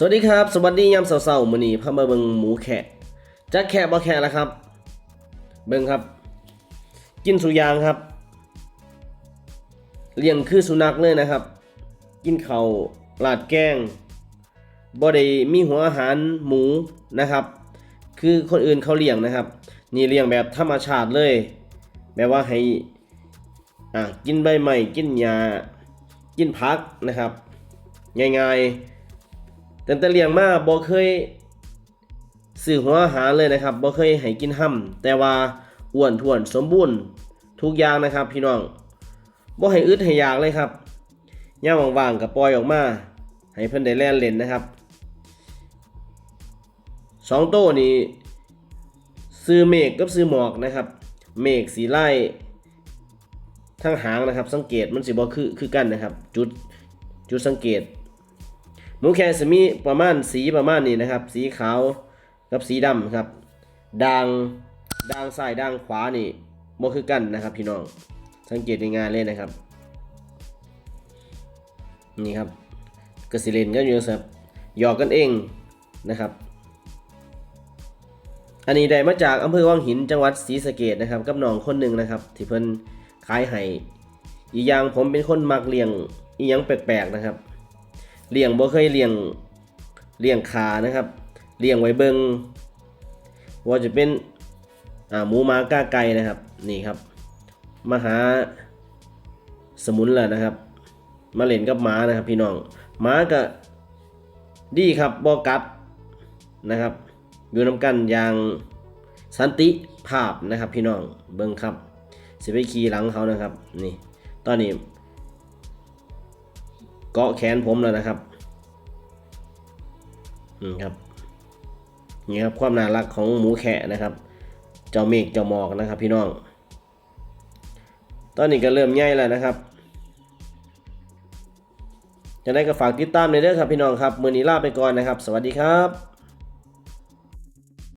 สวัสดีครับ สวัสดียามเช้าๆมื้อนี้พามาเบิ่งหมูแคะจักแคะบ่แคะแล้วครับ เบิ่งครับ กินสุยางครับ เลี้ยงคือสุนัขเลยนะครับ กินเข้าลาดแกงบ่ได้มีหัวอาหารหมูนะครับ คือคนอื่นเขาเลี้ยงนะครับ นี่เลี้ยงแบบธรรมชาติเลย แบบว่าให้อะกินใบไม้กินหญ้ากินผักนะครับ ง่ายๆ แต่แต่เลี้ยงมาบ่เคยซื้อหัวอาหารเลยนะครับบ่เคยให้กินห้ำแต่ว่าอ้วนท้วนสมบูรณ์ทุกอย่างนะครับ พี่น้องบ่ให้อึดให้อยากเลยครับย่าว่างๆก็ปล่อยออกมา ให้เพิ่นได้แล่นเล่นนะครับสองโต้นี่ซื้อเมฆกับซื้อหมอกนะครับ เมฆสีไล่ทั้งหางนะครับ สังเกตมันสิบ่คือคือกันนะครับ จุดจุดสังเกต หมูแคนจะมีประมาณสีประมาณนี้นะครับ สีขาวกับสีดำครับด่างด่างซ้ายด่างขวานี่บ่คือกันนะครับ พี่น้องสังเกตง่ายๆเลยนะครับนี่ครับกสิเลนก็อยู่ครับหยอกกันเองนะครับ อันนี้ได้มาจากอำเภอวังหินจังหวัดศรีสะเกดนะครับ กับน้องคนหนึ่งนะครับ ที่เพิ่นขายให้อีกอย่างผมเป็นคนมักเลี้ยงอีหยังแปลกๆนะครับ เลี้ยงบ่เคยเลี้ยงเลี้ยงขานะครับเลี้ยงไว้เบิงว่าจะเป็นอ่าหมูหมาก้าไก่นะครับนี่ครับมาหาสมุนแหละนะครับ มาเล่นกับหมานะครับ พี่น้องหมาก็ดีครับบ่กัดนะครับ อยู่นำกันอย่างสันติภาพนะครับ พี่น้องเบิ่งครับสิไปขี่หลังเขานะครับ นี่ ตอนนี้ กาะแขนผมแล้วนะครับนี่ครับนี่ครับความน่ารักของหมูแขะนะครับ เจ้าเมฆเจ้าหมอกนะครับ พี่น้อง ตอนนี้ก็เริ่มใหญ่แล้วนะครับจะได้ก็ฝากติดตามในเด้อครับพี่น้องครับ มือนี้ลาไปก่อนนะครับ สวัสดีครับ